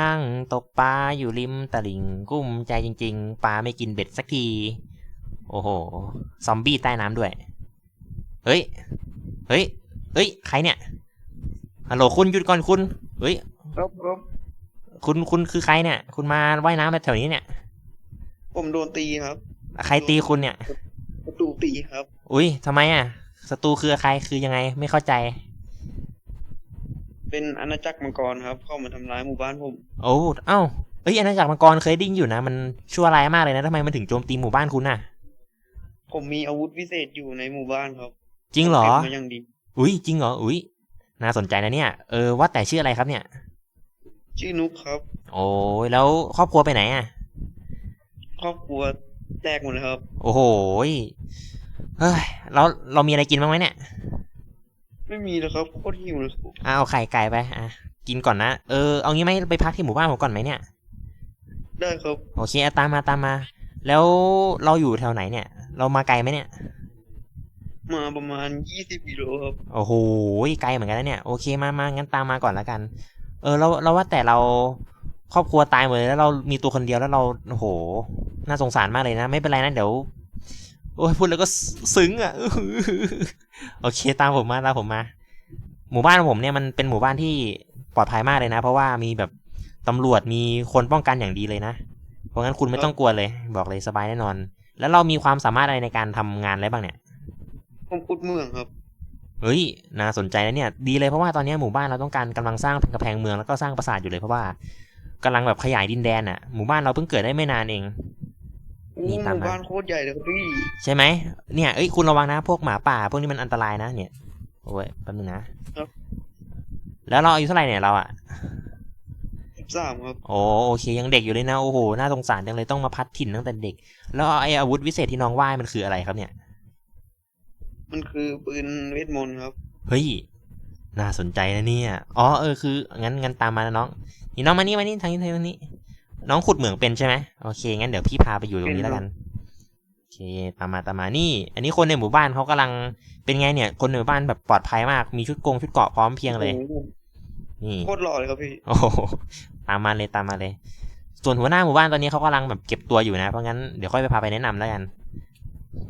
นั่งตกปลาอยู่ริมตลิ่งกุ้มใจจริง ๆ ปลาไม่กินเบ็ดสักที โอ้โห ซอมบี้ใต้น้ำด้วย เฮ้ย เฮ้ย เฮ้ย ใครเนี่ย ฮัลโหลคุณหยุดก่อนคุณ เฮ้ย ครับครับคุณ คุณคือใครเนี่ย คุณมาว่ายน้ำมาแถวนี้เนี่ย ผมโดนตีครับ ใครตีคุณเนี่ย ประตูตีครับ อุ้ยทำไมอะศัตรูคือใคร คือยังไง ไม่เข้าใจ เป็นอาณาจักรมังกรครับ เข้ามาทำร้ายหมู่บ้านผม โอ้เอ้าเอ้ยอาณาจักรมังกรเคยไดิ้งอยู่นะ มันชั่วร้ายมากเลยนะทำไมมันถึงโจมตีหมู่บ้านคุณน่ะ ผมมีอาวุธวิเศษอยู่ในหมู่บ้านครับจริงเหรอก็บมาอย่างดี อุ้ยจริงเหรอ อุ้ยน่าสนใจนะเนี่ย เออว่าแต่ชื่ออะไรครับเนี่ย ชื่อนุกครับ โอ้ยแล้วครอบครัวไปไหนอะ ครอบครัวแตกหมดเลยครับ โอ้โหยเฮ้ยเราเรามีอะไรกินบ้างไหมเนี่ย ไม่มีเลยครับโคตรหิวเลยครับอะเอาไข่ไก่ไป อะ กินก่อนนะ เออ เอางี้ไหมไปพักที่หมู่บ้านผมก่อนไหมเนี่ย ได้ครับโอเคอะตามมาตามมา แล้วเราอยู่แถวไหนเนี่ย เรามาไกลไหมเนี่ย มาประมาณยี่สิบกิโลครับโอ้โห ไกลเหมือนกันนะเนี่ย โอเค มามางั้นตามมาก่อนแล้วกัน เออ เราเราว่าแต่เราครอบครัวตายหมดเลยแล้วเรามีตัวคนเดียวแล้วเรา โอ้โห น่าสงสารมากเลยนะ ไม่เป็นไรนะ เดี๋ยว โอ้ยพูดแล้วก็ซึ้งอะโอเคตามผมมาตามผมมา หมู่บ้านของผมเนี่ยมันเป็นหมู่บ้านที่ปลอดภัยมากเลยนะ เพราะว่ามีแบบตำรวจมีคนป้องกันอย่างดีเลยนะ เพราะงั้นคุณไม่ต้องกลัวเลย บอกเลยสบายแน่นอน แล้วเรามีความสามารถอะไรในการทำงานอะไรบ้างเนี่ยผมขุดเมืองครับเฮ้ยน่าสนใจนะเนี่ยดีเลยเพราะว่าตอนนี้หมู่บ้านเราต้องการกำลังสร้างกำแพงเมืองแล้วก็สร้างปราสาทอยู่เลยเพราะว่ากำลังแบบขยายดินแดนอะหมู่บ้านเราเพิ่งเกิดได้ไม่นานเองอู้ นี่หตามมู่มาบ้านโคตรใหญ่เลยครับพี่ใช่ไหมเนี่ยเอ้ยคุณระวังนะพวกหมาป่า พวกนี้มันอันตรายนะเนี่ยโอ้ยแป๊บนึงนะแล้วเราอายุเท่าไหร่เนี่ยเราอะสิบสามครับโอ้โอเคยังเด็กอยู่เลยนะโอ้โหน่าสงสารจังเลยต้องมาพัดถิ่นตั้งแต่เด็ก แล้วไอ้อาวุธวิเศษที่น้องว่ายมันคืออะไรครับเนี่ย มันคือปืนเวทมนต์ครับ เฮ้ย น่าสนใจนะเนี่ย อ๋อ เออ คือ งั้น งั้นตามมานะน้อง นี่น้องมานี่ มานี่ ทางนี้ ทางนี้ น้องขุดเหมืองเป็นใช่ไหมโอเคงั้นเดี๋ยวพี่พาไปอยู่ตรงนี้แล้วกันโอเคตามมาตามมานี่ อันนี้คนในหมู่บ้านเขากำลังเป็นไงเนี่ย คนในหมู่บ้านแบบปลอดภัยมากมีชุดกงชุดเกราะพร้อมเพรียงเลยโอ้โหนี่โคตรหล่อเลยครับพี่โอ้โหตามมาเลยตามมาเลย ส่วนหัวหน้าหมู่บ้านตอนนี้เขากำลังแบบเก็บตัวอยู่นะ เพราะงั้นเดี๋ยวค่อยไปพาไปแนะนำแล้วกัน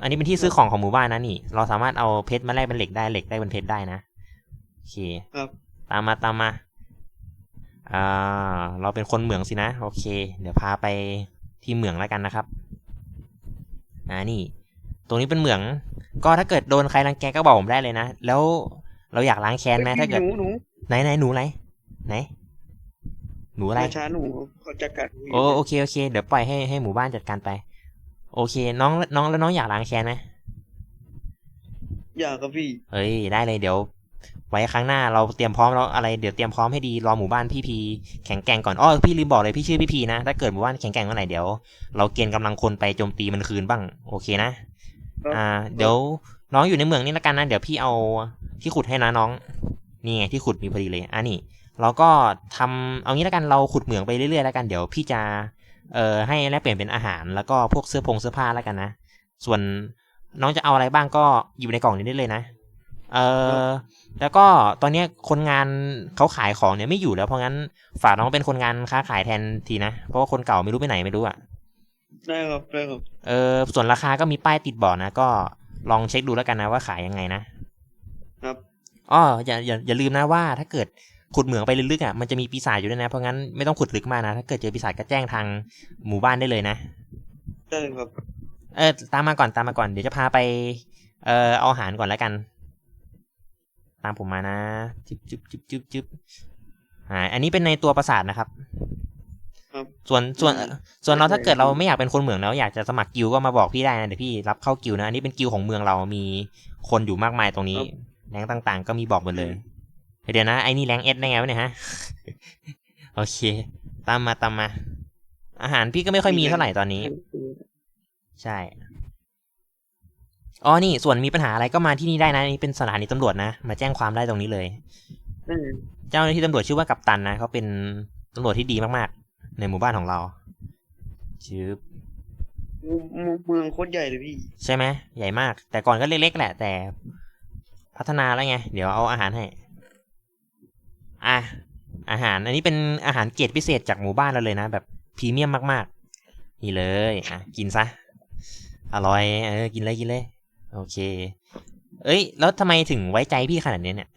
อันนี้เป็นที่ซื้อของของหมู่บ้านนะนี่ เราสามารถเอาเพชรมาแลกเป็นเหล็กได้เหล็กได้เป็นเพชรได้นะโอเค ครับ ตามมาตามมา อ่าเราเป็นคนเหมืองสินะ โอเค เดี๋ยวพาไปที่เหมืองแล้วกันนะครับ อ่านี่ ตรงนี้เป็นเหมือง ก็ถ้าเกิดโดนใครรังแกก็บอกผมได้เลยนะ แล้วเราอยากล้างแค้นไหมถ้าเกิด หนูหนูไหนไหนหนูไหนไหน หนูอะไรมาช้าหนูเขาจะกัดพี่โอ้โอเคโอเค เดี๋ยวปล่อยให้ให้หมู่บ้านจัดการไป โอเค น้องน้องแล้วน้องอยากล้างแค้นไหมอยากครับพี่ เอ้ยได้เลยเดี๋ยว ไว้ครั้งหน้าเราเตรียมพร้อมแล้วอะไรเดี๋ยวเตรียมพร้อมให้ดีรอหมู่บ้านพี่พีแข็งแกร่งก่อนอ้อพี่ลืมบอกเลยพี่ชื่อพี่พีนะถ้าเกิดหมู่บ้านแข็งแกร่งเมื่อไหร่เดี๋ยวเราเกณฑ์กำลังคนไปโจมตีมันคืนบ้าง โอเคนะ อ่า เดี๋ยวน้องอยู่ในเมืองนี่ละกันนะเดี๋ยวพี่เอาที่ขุดให้นะน้องนี่ไงที่ขุดมีพอดีเลยอะนี่เราก็ทำเอางี้ล้วกันเราขุดเหมืองไปเรื่อยๆแล้วกันเดี๋ยวพี่จะเอ่อให้แลกเปลี่ยนเป็นอาหาร แล้วก็พวกเสื้อผงเสื้อผ้าแล้วกันนะส่วนน้องจะเอาอะไรบ้างก็อยู่ในกล่องนี้ได้เลยนะ เอ่อแล้วก็ตอนเนี้ยคนงานเขาขายของเนี่ยไม่อยู่แล้วเพราะงั้นฝากน้องเป็นคนงานค้าขายแทนทีนะ เพราะว่าคนเก่าไม่รู้ไปไหนไม่รู้อะได้ครับได้ครับเออส่วนราคาก็มีป้ายติดบอกนะก็ลองเช็คดูแล้วกันนะว่าขายยังไงนะครับอ๋ออย่าอย่าอย่าลืมนะว่า ถ้าเกิดขุดเหมืองไปลึกๆอะมันจะมีปีศาจอยู่ด้วยนะเพราะงั้นไม่ต้องขุดลึกมากนะถ้าเกิดเจอปีศาจก็แจ้งทางหมู่บ้านได้เลยนะได้ครับ เออตามมาก่อนตามมาก่อนเดี๋ยวจะพาไป เอ่อเอาอาหารก่อนแล้วกันตามผมมานะจึ๊บจึ๊บจึ๊บจึ๊บจึ๊บอ่า อันนี้เป็นในตัวปราสาทนะครับครับ ส่วนส่วนส่วนเราถ้าเกิดเราไม่อยากเป็นคนเหมืองแล้ว อยากจะสมัครกิลด์ก็มาบอกพี่ได้นะเดี๋ยวพี่รับเข้ากิลด์นะ อันนี้เป็นกิลด์ของเมืองเรามีคนอยู่มากมายตรงนี้แรงต่างๆ ก็มีบอกหมดเลย เดี๋ยวนะ ไอ้นี่แรงเอสได้ไงวะเนี่ยฮะ โอเค ตามมาตามมา อาหารพี่ก็ไม่ค่อยมีเท่าไหร่ตอนนี้ ใช่ อ๋อนี่ส่วนมีปัญหาอะไรก็มาที่นี่ได้นะนี่เป็นสถานีตำรวจนะมาแจ้งความได้ตรงนี้เลยอืมเจ้าหน้าที่ตำรวจชื่อว่ากัปตันนะเขาเป็นตำรวจที่ดีมากๆ ในหมู่บ้านของเราชื่อเมืองโคตรใหญ่เลยพี่ ใช่ไหมใหญ่มาก แต่ก่อนก็เล็กๆแหละ แต่ พัฒนาแล้วไง เดี๋ยวเอาอาหารให้อะอาหาร อันนี้เป็นอาหารเกรดพิเศษจากหมู่บ้านเราเลยนะ แบบพรีเมียมมาก ๆ นี่เลยอะกินซะอร่อย เออ กินเลยกินเลย โอเค เอ้ย แล้วทำไมถึงไว้ใจพี่ขนาดนี้เนี่ย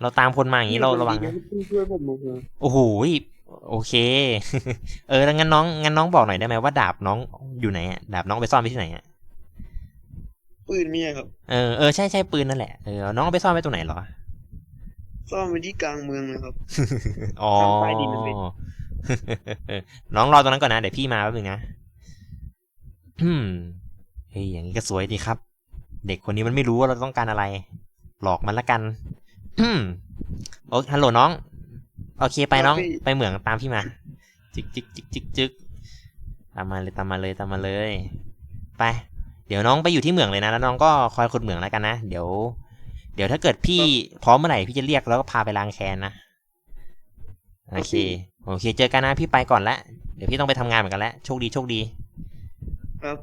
เราตามคนมาอย่างนี้เราระวังนะช่วยผมหน่อยเถอะโอ้โหยโอเค เออแล้วงั้นน้องงั้นน้องบอกหน่อยได้ไหมว่าดาบน้องอยู่ไหนอะดาบน้องไปซ่อนไว้ที่ไหนอะปืนเมียครับ เออเออใช่ใช่ปืนนั่นแหละเออน้องเอาไปซ่อนไว้ตรงไหนเหรอซ่อนไว้ที่กลางเมืองนะครับอ๋อทางใต้ดินมันเป็นน้องรอตรงนั้นก่อนนะเดี๋ยวพี่มาแป๊บนึงนะอืม เฮ้ยอย่างนี้ก็สวยดีครับ เด็กคนนี้มันไม่รู้ว่าเราต้องการอะไร หลอกมันละกันอืมโอ้ฮัลโหลน้อง โอเคไปน้องครับพี่ไปเหมืองตามพี่มา จิกจิกจิกจิกจิกตามมาเลยตามมาเลยตามมาเลย ไป เดี๋ยวน้องไปอยู่ที่เหมืองเลยนะ แล้วน้องก็คอยขุดเหมืองแล้วกันนะ เดี๋ยว เดี๋ยวถ้าเกิดพี่พร้อมเมื่อไหร่พี่จะเรียกแล้วก็พาไปล้างแค้นนะ โอเค โอเค เจอกันนะพี่ไปก่อนละ เดี๋ยวพี่ต้องไปทำงานเหมือนกันแล้ว โชคดีโชคดี ครับ